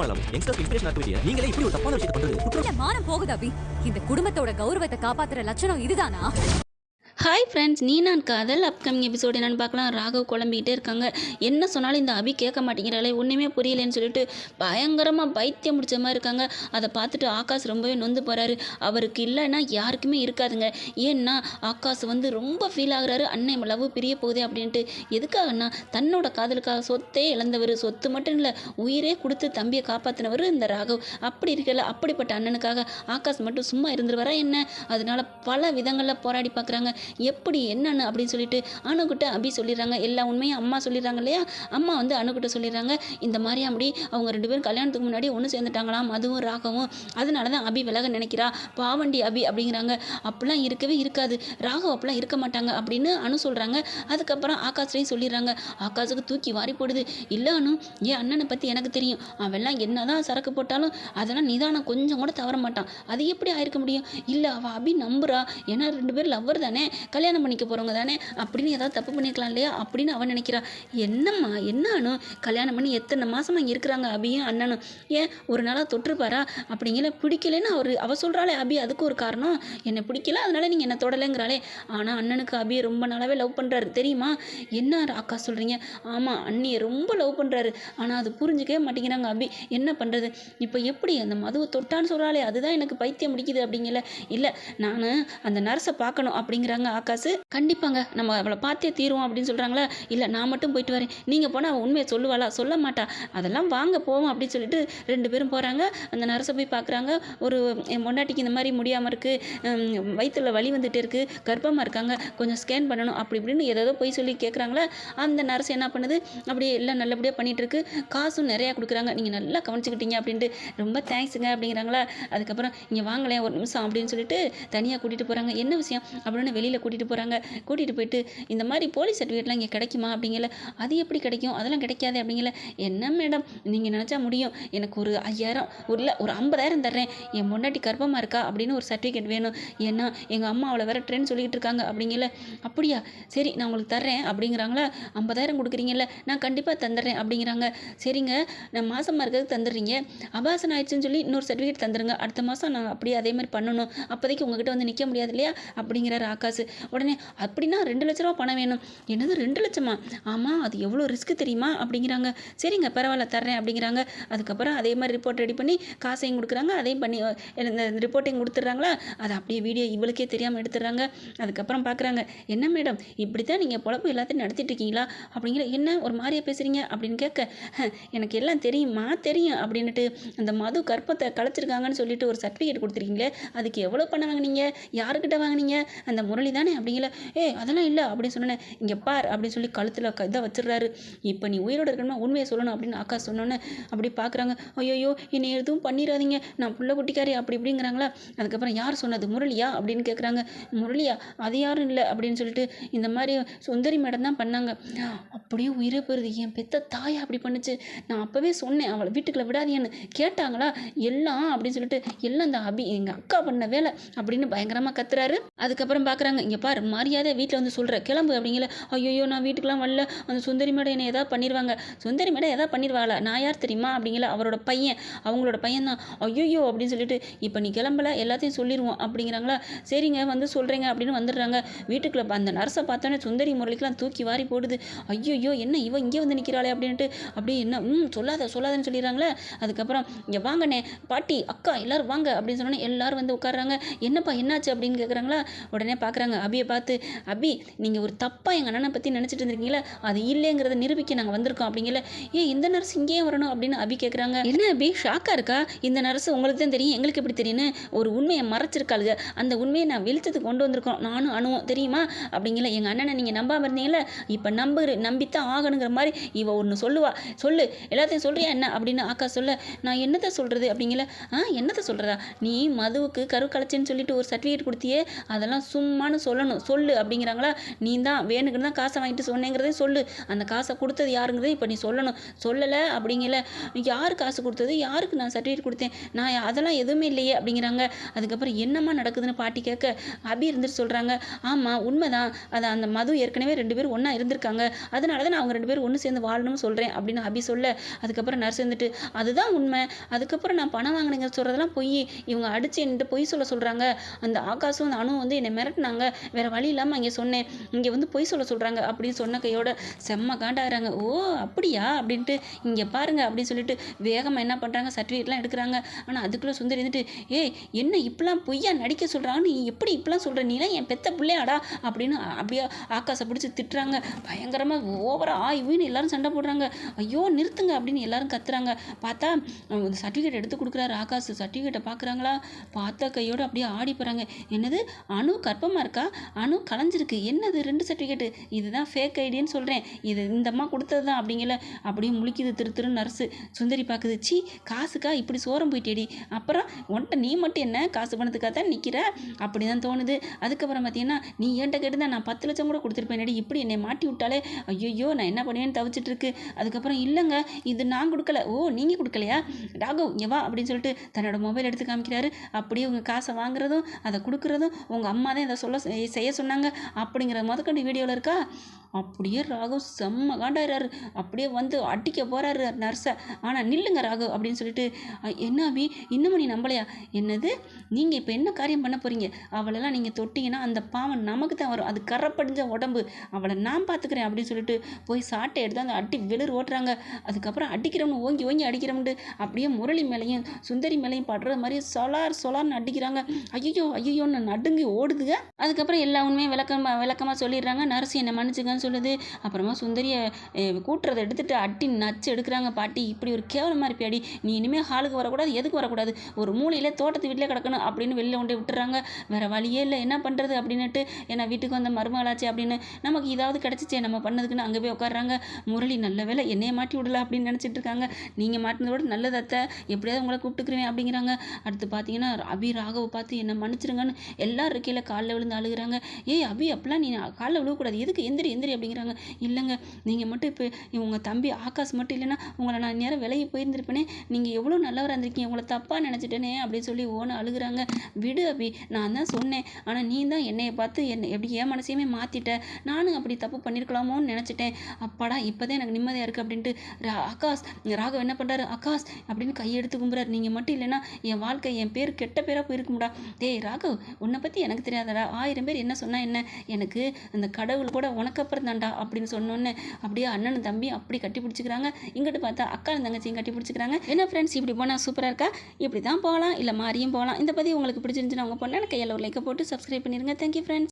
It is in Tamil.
யங்ஸ்டர்ஸ் நீங்களே இப்படி ஒரு தப்பான விஷயத்தை பண்றது மானம் போகுது அபி. இந்த குடும்பத்தோட கௌரவத்தை காப்பாத்துற லட்சணம் இதுதானா? ஹாய் ஃப்ரெண்ட்ஸ் நீ நான் காதல். அப்கமிங் எபிசோடு என்னென்னு பார்க்கலாம். ராகவ் குழம்பிக்கிட்டே இருக்காங்க. என்ன சொன்னாலும் இந்த அபி கேட்க மாட்டேங்கிறாளே ஒன்றுமே புரியலன்னு சொல்லிட்டு பயங்கரமாக பைத்தியம் முடிச்ச மாதிரி இருக்காங்க. அதை பார்த்துட்டு ஆகாஷ் ரொம்பவே நொந்து போகிறாரு அவருக்கு இல்லைன்னா யாருக்குமே இருக்காதுங்க. ஏன்னா ஆகாஷ் வந்து ரொம்ப ஃபீல் ஆகுறாரு. அன்னை லவ் பிரிய போகுதே அப்படின்ட்டு. எதுக்காகன்னா தன்னோட காதலுக்காக சொத்தே இழந்தவர். சொத்து மட்டும் இல்லை உயிரே கொடுத்து தம்பியை காப்பாற்றினவர் இந்த ராகவ். அப்படி இருக்கல அப்படிப்பட்ட அண்ணனுக்காக ஆகாஷ் மட்டும் சும்மா இருந்துருவாரா என்ன? அதனால பல விதங்களில் போராடி பார்க்குறாங்க. எப்படி என்னன்னு அப்படின்னு சொல்லிட்டு அணுகிட்ட அபி சொல்லிடுறாங்க. எல்லா உண்மையும் அம்மா சொல்லிடுறாங்க இல்லையா? அம்மா வந்து அணுகிட்ட சொல்லிடுறாங்க. இந்த மாதிரி அப்படி அவங்க ரெண்டு பேரும் கல்யாணத்துக்கு முன்னாடி ஒன்று சேர்ந்துட்டாங்களாம் அதுவும் ராகவும். அதனால தான் அபி விலக நினைக்கிறா. பாவண்டி அபி அப்படிங்கிறாங்க. அப்படிலாம் இருக்கவே இருக்காது. ராகவ் அப்படிலாம் இருக்க மாட்டாங்க அப்படின்னு அனு சொல்கிறாங்க அதுக்கப்புறம் ஆகாஷ்லையும் சொல்லிடுறாங்க. ஆகாஷுக்கு தூக்கி வாரி போடுது. இல்லை அனு என் அண்ணனை பற்றி எனக்கு தெரியும். அவெல்லாம் என்னதான் சரக்கு போட்டாலும் அதெல்லாம் நிதானம் கொஞ்சம் கூட தவற மாட்டான். அது எப்படி ஆயிருக்க முடியும்? இல்லை அவள் அபி நம்புறா. ஏன்னா ரெண்டு பேரும் லவ்வர் தானே. கல்யாணம் பண்ணிக்க போகிறவங்க தானே? அப்படின்னு ஏதாவது தப்பு பண்ணிக்கலாம் இல்லையா? அப்படின்னு அவன் நினைக்கிறா என்னம்மா என்னனு கல்யாணம் பண்ணி எத்தனை மாதம் அங்கே இருக்கிறாங்க அபியும் அண்ணனும்? ஏன் ஒரு நாளாக தொற்றுப்பாரா? அப்படிங்கிற பிடிக்கலன்னு அவர் அவ சொல்கிறாளே அபி அதுக்கு ஒரு காரணம். என்னை பிடிக்கல அதனால நீங்கள் என்னை தொடலைங்கிறாளே. ஆனால் அண்ணனுக்கு அபியை ரொம்ப நாளாகவே லவ் பண்ணுறாரு தெரியுமா? என்ன அக்கா சொல்கிறீங்க ஆமாம் அண்ணியை ரொம்ப லவ் பண்ணுறாரு ஆனால் அது புரிஞ்சுக்கவே மாட்டேங்கிறாங்க அபி. என்ன பண்ணுறது இப்போ எப்படி அந்த மதுவை தொட்டான்னு சொல்கிறாளே அதுதான் எனக்கு பைத்தியம் முடிக்குது அப்படிங்கல. இல்லை நான் அந்த நர்ஸை பார்க்கணும் அப்படிங்கிறாங்க ஆகாசு கண்டிப்பாங்க நம்ம அவளை பார்த்தே தீருவோம் அப்படின்னு சொல்கிறாங்களா இல்லை நான் மட்டும் போயிட்டு வரேன். நீங்கள் போனால் அவள் உண்மையை சொல்லுவாளா? சொல்ல மாட்டா. அதெல்லாம் வாங்க போவோம் அப்படின்னு சொல்லிட்டு ரெண்டு பேரும் போகிறாங்க அந்த நர்ஸை போய் பார்க்குறாங்க. ஒரு என் பொண்டாட்டிக்கு இந்த மாதிரி முடியாமல் இருக்குது வயிற்றில் வலி வந்துட்டு இருக்குது கர்ப்பமாக இருக்காங்க. கொஞ்சம் ஸ்கேன் பண்ணணும். அப்படி இப்படின்னு ஏதோ போய் சொல்லி கேட்குறாங்களா அந்த நர்ஸ் என்ன பண்ணுது? அப்படியே எல்லாம் நல்லபடியாக பண்ணிட்டு இருக்கு. காசும் நிறையா கொடுக்குறாங்க. நீங்கள் நல்லா கவனிச்சுக்கிட்டீங்க அப்படின்ட்டு ரொம்ப தேங்க்ஸுங்க அப்படிங்கிறாங்களா? அதுக்கப்புறம் இங்கே வாங்கலையா ஒரு நிமிஷம் அப்படின்னு சொல்லிட்டு தனியாக கூட்டிகிட்டு போகிறாங்க என்ன விஷயம்? அப்படின்னு வெளியில் கூட்டிகிட்டு போகிறாங்க கூட்டிகிட்டு போயிட்டு இந்த மாதிரி போலீஸ் சர்டிஃபிகேட்லாம் இங்கே கிடைக்குமா அப்படிங்கல. அது எப்படி கிடைக்கும்? அதெல்லாம் கிடைக்காது அப்படிங்கல. என்ன மேடம் நீங்கள் நினச்சா முடியும். எனக்கு ஒரு ஐயாயிரம் ஒரு இல்லை ஒரு ஐம்பதாயிரம் தர்றேன். என் முன்னாடி கர்ப்பமாக இருக்கா அப்படின்னு ஒரு சர்டிஃபிகேட் வேணும். ஏன்னா எங்கள் அம்மா அவளை வேற ட்ரெயின் சொல்லிக்கிட்டு இருக்காங்க அப்படிங்கல. அப்படியா? சரி நான் உங்களுக்கு தர்றேன் அப்படிங்கிறாங்களா? ஐம்பதாயிரம் கொடுக்குறீங்கல்ல. நான் கண்டிப்பாக தந்துடுறேன் அப்படிங்கிறாங்க. சரிங்க நான் மாதமாக இருக்கிறதுக்கு தந்துடுறீங்க. அபாசன் ஆயிடுச்சுன்னு சொல்லி இன்னொரு சர்டிஃபிகேட் தந்துடுங்க அடுத்த மாதம் நான் அப்படியே அதே மாதிரி பண்ணணும். அப்போதைக்கு உங்ககிட்ட வந்து நிற்க முடியாது இல்லையா? அப்படிங்கிறாரு ஆகாஷ். உடனே அப்படின்னா ரெண்டு லட்ச ரூபா பணம் வேணும். என்னது ரெண்டு லட்சமா? ஆமாம் அது எவ்வளோ ரிஸ்க் தெரியுமா? அப்படிங்கிறாங்க. சரிங்க பரவாயில்ல தர்றேன். அப்படிங்கிறாங்க. அதுக்கப்புறம் அதே மாதிரி ரிப்போர்ட் ரெடி பண்ணி காசையும் கொடுக்குறாங்க. அதையும் பண்ணி இந்த ரிப்போர்ட்டையும் கொடுத்துட்றாங்களா? அது அப்படியே வீடியோ இவளுக்கே தெரியாமல் எடுத்துடுறாங்க. அதுக்கப்புறம் பார்க்குறாங்க என்ன மேடம் இப்படி தான் நீங்கள் பொழப்பு எல்லாத்தையும் நடத்திட்டு இருக்கீங்களா? அப்படிங்கிற என்ன ஒரு மாதிரியா பேசுகிறீங்க அப்படின்னு கேட்க "ஹ, எனக்கு எல்லாம் தெரியுமா தெரியும். அப்படின்னுட்டு அந்த மது கற்பத்தை கலைச்சிருக்காங்கன்னு சொல்லிட்டு ஒரு சர்டிஃபிகேட் கொடுத்துருக்கீங்களே அதுக்கு எவ்வளோ பணம் வாங்குனீங்க? யாருக்கிட்ட வாங்குனீங்க? அந்த முரளி தானே அப்படிங்கல ஏ அதெல்லாம் இல்லை அப்படின்னு சொன்னேன் இங்கே பார் அப்படின்னு சொல்லி கழுத்தில் இதை வச்சிடுறாரு. இப்போ நீ உயிரோட இருக்கணுமா? உண்மையை சொல்லணும் அப்படின்னு அக்கா சொன்னோன்னே அப்படி பார்க்குறாங்க ஐயோயோ என்னை எதுவும் பண்ணிடாதீங்க நான் புள்ள குட்டிக்காரி அப்படி இப்படிங்கிறாங்களா. அதுக்கப்புறம் யார் சொன்னது? முரளியா? அப்படின்னு கேட்குறாங்க முரளியா? அது யாரும் இல்லை அப்படின்னு சொல்லிட்டு இந்த மாதிரி சுந்தரி மேடம் தான் பண்ணாங்க. அப்படியே உயிரே போயிருது. என் பெத்த தாயை அப்படி பண்ணுச்சு. நான் அப்போவே சொன்னேன் அவளை வீட்டுக்குள்ளே விடாதீங்கன்னு. கேட்டாங்களா? எல்லாம் அப்படின்னு சொல்லிட்டு எல்லாம் இந்த அபி எங்கள் அக்கா பண்ண வேலை அப்படின்னு பயங்கரமாக கத்துறாரு. அதுக்கப்புறம் பார்க்குறாங்க இங்கே பாரு மரியாதை வீட்டில் வந்து சொல்கிற கிளம்பு அப்படிங்கல ஐயோ நான் வீட்டுக்கெலாம் வரல. அந்த சுந்தரி மேடம் என்னை எதாவது பண்ணிடுவாங்க சுந்தரி மேடம் எதாவது பண்ணிடுவாங்களா நான் யார் தெரியுமா? அப்படிங்கல அவரோட பையன் அவங்களோட பையன் தான். ஐயோ அப்படின்னு சொல்லிட்டு இப்போ நீ கிளம்பல எல்லாத்தையும் சொல்லிடுவோம் அப்படிங்கிறாங்களா? சரிங்க வந்து சொல்கிறேங்க அப்படின்னு வந்துடுறாங்க. வீட்டுக்குள்ள அந்த நர்ஸை பார்த்தோன்னே சுந்தரி முரளிக்கெலாம் தூக்கி வாரி போடுது. ஐயோ என்ன இவ இங்கே வந்து நிற்கிறாளே அப்படின்ட்டு அப்படியே என்ன ம் சொல்லாத சொல்லாதன்னு சொல்லிடுறாங்களே. அதுக்கப்புறம் இங்கே வாங்கண்ணே பாட்டி அக்கா எல்லோரும் வாங்க அப்படின்னு சொன்னோன்னே எல்லாரும் வந்து உட்கார்றாங்க. என்னப்பா என்னாச்சு? அப்படின்னு கேட்குறாங்களா உடனே பார்க்குறாங்க அபியை பார்த்து அபி நீங்கள் ஒரு தப்பாக எங்கள் அண்ணனை பற்றி நினச்சிட்டு இருந்திருக்கீங்களா அது இல்லைங்கிறத நிரூபிக்க நாங்கள் வந்திருக்கோம். அப்படிங்கல ஏன் இந்த நர்ஸ் இங்கேயே வரணும். அப்படின்னு அபி கேட்குறாங்க என்ன அபி? ஷாக்காக இருக்கா? இந்த நர்ஸ் உங்களுக்கு தான் தெரியும். எங்களுக்கு எப்படி தெரியும்னு ஒரு உண்மையை மறைச்சிருக்காளுங்க அந்த உண்மையை நான் வெளிச்சத்துக்கு கொண்டு வந்திருக்கோம். நானும் அணுவும். தெரியுமா? அப்படிங்கல எங்கள் அண்ணனை நீங்கள் நம்பாமல் இருந்தீங்களா இப்போ நம்புகிற நம்பித்தான் ஆகணுங்கிற மாதிரி இவ ஒன்று சொல்லுவா. சொல்லு. எல்லாத்தையும் சொல்கிறியா என்ன? அப்படின்னு ஆக்கா சொல்ல நான் என்னத்தை சொல்கிறது அப்படிங்கல ஆ என்னத்தை சொல்கிறதா நீ மதுவுக்கு கரு கலைச்சின்னு சொல்லிட்டு ஒரு சர்டிஃபிகேட் கொடுத்தியே அதெல்லாம் சும்மானு தான் சொல்லணும். சொல்லு அப்படிங்கிறாங்களா? நீ தான் வேணுக்குன்னு தான் காசை வாங்கிட்டு சொன்னேங்கிறதே சொல்லு. அந்த காசை கொடுத்தது யாருங்கிறதையும் இப்போ நீ சொல்லணும். சொல்லலை அப்படிங்கல. யார் காசு கொடுத்தது? யாருக்கு நான் சர்டிஃபிகேட் கொடுத்தேன்? நான் அதெல்லாம் எதுவுமே இல்லையே அப்படிங்கிறாங்க. அதுக்கப்புறம் என்னம்மா நடக்குதுன்னு பாட்டி கேட்க அபி இருந்துட்டு சொல்கிறாங்க ஆமாம் உண்மைதான். அது அந்த மது ஏற்கனவே ரெண்டு பேரும் ஒன்றா இருந்திருக்காங்க. அதனால தான் நான் அவங்க ரெண்டு பேரும் ஒன்று சேர்ந்து வாழணும்னு சொல்கிறேன் அப்படின்னு அபி சொல்ல அதுக்கப்புறம் நர்ஸ் இருந்துட்டு அதுதான் உண்மை. அதுக்கப்புறம் நான் பணம் வாங்கினேங்க சொல்கிறதெல்லாம் பொய். இவங்க அடித்து என்கிட்ட பொய் சொல்ல சொல்கிறாங்க அந்த ஆகாசும் அந்த அணுவும் வந்து என்னை மிரட்டினாங்க. வேறு வழி இல்லாமல் அங்கே சொன்னேன். இங்கே வந்து பொய் சொல்ல சொல்கிறாங்க அப்படின்னு சொன்ன கையோட செம்ம காண்டாகிறாங்க. ஓ அப்படியா? அப்படின்ட்டு இங்கே பாருங்க அப்படின்னு சொல்லிட்டு வேகமாக என்ன பண்ணுறாங்க சர்டிஃபிகேட்லாம் எடுக்கிறாங்க. ஆனால் அதுக்குள்ளே சுந்தரி இருந்துட்டு ஏய் என்ன இப்படிலாம் பொய்யா நடிக்க சொல்கிறாங்கன்னு நீ எப்படி இப்படிலாம் சொல்கிற நீலாம் என் பெத்த பிள்ளையாடா? அப்படின்னு அப்படியே ஆகாசை பிடிச்சி திட்டுறாங்க. பயங்கரமாக ஓவராக ஆய்வுன்னு எல்லாரும் சண்டை போடுறாங்க. ஐயோ நிறுத்துங்க அப்படின்னு எல்லாரும் கத்துறாங்க. பார்த்தா சர்டிஃபிகேட் எடுத்து கொடுக்குறாரு. ஆகாஷ் சர்டிஃபிகேட்டை பார்க்குறாங்களா பார்த்தா கையோடு அப்படியே ஆடி போகிறாங்க என்னது? அணு கர்ப்பமாக இருக்கா? அணு கலைஞ்சிருக்கு. என்னது? ரெண்டு சர்டிஃபிகேட்டு இதுதான் ஃபேக் ஐடின்னு சொல்கிறேன் இது இந்தம்மா கொடுத்தது தான் அப்படிங்கல. அப்படியே முழிக்குது திரு திரு நர்ஸு. சுந்தரி பார்க்குது சி காசுக்கா? இப்படி சோரம் போயிட்டேடி. அப்புறம் உன்ட்ட நீ மட்டும் என்ன? காசு பணத்துக்காக தான் நிற்கிற அப்படி தான் தோணுது. அதுக்கப்புறம் பார்த்தீங்கன்னா நீ ஏன்ட்ட கேட்டு நான் பத்து லட்சம் கூட கொடுத்துருப்பேன் இப்படி என்னை மாட்டி விட்டாலே? ஐயோ நான் என்ன பண்ணுவேன்னு தவிச்சிட்டு இருக்கு அதுக்கப்புறம் இல்லைங்க இது நான் கொடுக்கல. ஓ நீங்கள் கொடுக்கலையா? ராகவ் இங்கே வா. அப்படின்னு சொல்லிட்டு தன்னோட மொபைல் எடுத்து காமிக்கிறாரு. அப்படியே உங்கள் காசை வாங்குறதும் அதை கொடுக்குறதும் உங்கள் அம்மா தான் இதை சொல்ல செய்ய சொன்னாங்க. அப்படிங்கிற முதற்கண்டு வீடியோவில் இருக்கா? அப்படியே ராகவ் செம்ம காண்டாயிராரு அப்படியே வந்து அடிக்க போகிறாரு நர்ஸை. ஆனால் நில்லுங்க ராகவ் அப்படின்னு சொல்லிட்டு என்ன அபி? இன்னமும் நீ நம்பலையா? என்னது? நீங்கள் இப்போ என்ன காரியம் பண்ண போகிறீங்க அவளெல்லாம் நீங்கள் தொட்டிங்கன்னா அந்த பாவம் நமக்கு தான் வரும். அது கரப்படிஞ்ச உடம்பு. அவளை நான் பார்த்துக்கிறேன் அப்படின்னு சொல்லிட்டு போய் சாட்டை எடுத்து அந்த அடி வெளிர் ஓட்டுறாங்க. அதுக்கப்புறம் அடிக்கிறவனு ஓங்கி ஓங்கி அடிக்கிறவன்ட்டு அப்படியே முரளி மேலேயும் சுந்தரி மேலேயும் படுற மாதிரி சொலார் சொலார்னு அடிக்கிறாங்க. ஐயோ ஐயோன்னு நடுங்கி ஓடுதுங்க அதுக்கப்புறம் எல்லா உண்மையும் விளக்கமாக விளக்கமாக சொல்லிடுறாங்க. நர்ஸ் என்னை மன்னிச்சுங்க மன்னிச்சுக்கன்னு சொல்லுது. அப்புறமா சுந்தரியை கூட்டுறதை எடுத்துட்டு அட்டி நச்சு எடுக்கிறாங்க பாட்டி. இப்படி ஒரு கேவலமாக இருப்பியாடி. நீ இனிமேல் ஹாலுக்கு வரக்கூடாது எதுக்கு வரக்கூடாது? ஒரு மூலையில் தோட்டத்து வீட்டிலே கிடக்கணும் அப்படின்னு வெளியில் கொண்டு விட்டுறாங்க. வேற வழியே இல்லை. என்ன பண்ணுறது அப்படின்னுட்டு ஏன்னா வீட்டுக்கு வந்த மருமகளாச்சு அப்படின்னு நமக்கு இதாவது கிடச்சிச்சே நம்ம பண்ணதுக்குன்னு அங்கே போய் உட்காடுறாங்க முரளி நல்ல வேலை என்னையை மாட்டி விடல அப்படின்னு நினச்சிட்டு இருக்காங்க. நீங்கள் மாட்டினதோட விட நல்லது அத்தை. எப்படியாவது உங்களை கூப்பிட்டுக்குருவேன் அப்படிங்கிறாங்க. அடுத்து பார்த்தீங்கன்னா அபி ராகவ பார்த்து என்னை மன்னிச்சிருங்கன்னு எல்லாரும் இருக்கையில் காலில் விழுந்து அழுகுறாங்க. ஏய் அபி அப்படிலாம் நீ காலில் விழுகக்கூடாது எதுக்கு எந்திரி எந்திரி. அப்படிங்கிறாங்க. இல்லைங்க நீங்கள் மட்டும் இப்போ உங்கள் தம்பி ஆகாஷ் மட்டும் இல்லைன்னா உங்களை நான் நேரம் விலகி போயிருந்திருப்பேனே. நீங்கள் எவ்வளோ நல்லவராக இருந்திருக்கீங்க உங்களை தப்பாக நினச்சிட்டேனே அப்படின்னு சொல்லி ஓன அழுகுறாங்க. விடு அபி நான் தான் சொன்னேன். ஆனால் நீ தான் என்னைய பார்த்து என்னை எப்படி என் மனசையுமே மாற்றிட்ட நானும் அப்படி தப்பு பண்ணியிருக்கலாமோன்னு நினச்சிட்டேன். அப்பாடா இப்போதான் எனக்கு நிம்மதியாக இருக்குது அப்படின்ட்டு ரா- ஆகாஷ் ராகவ் என்ன பண்ணுறாரு ஆகாஷ் அப்படின்னு கையெடுத்து கும்புறாரு. நீங்கள் மட்டும் இல்லைன்னா என் வாழ்க்கை என் பேர் கெட்ட பேராக போயிருக்கும்டா. டேய் ராகவ் உன்னை பற்றி எனக்கு தெரியாதடா. ஆயிரம் பேர் என்ன சொன்னால் என்ன? எனக்கு அந்த கடவுள் கூட உனக்கு அப்புறம் அப்படின்னு சொன்னோன்னே அப்படியே அண்ணனும் தம்பி அப்படி கட்டி பிடிச்சிக்கிறாங்க. இங்கிட்டு பார்த்தா அக்கா தங்கச்சியும் கட்டி பிடிச்சிக்கிறாங்க. என்ன ஃப்ரெண்ட்ஸ் இப்படி போனால் சூப்பராக இருக்கா? இப்படி தான் போகலாம். இல்லை மாறியும் போகலாம். இந்த பதிவு உங்களுக்கு பிடிச்சிருந்துச்சுன்னா உங்கள் பொண்ணு கையில் ஒரு லைக்கை போட்டு சப்ஸ்கிரைப் பண்ணிடுங்க தேங்க்யூ ஃப்ரெண்ட்ஸ்